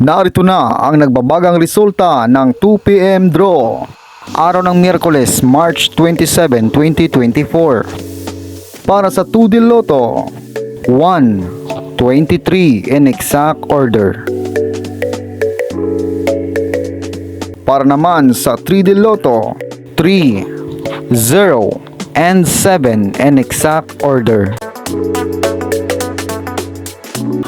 Narito na ang nagbabagang resulta ng 2pm draw. Araw ng Miyerkules, March 27, 2024. Para sa 2D Lotto, 1, 23 in exact order. Para naman sa 3D Lotto, 3, 0, and 7 in exact order.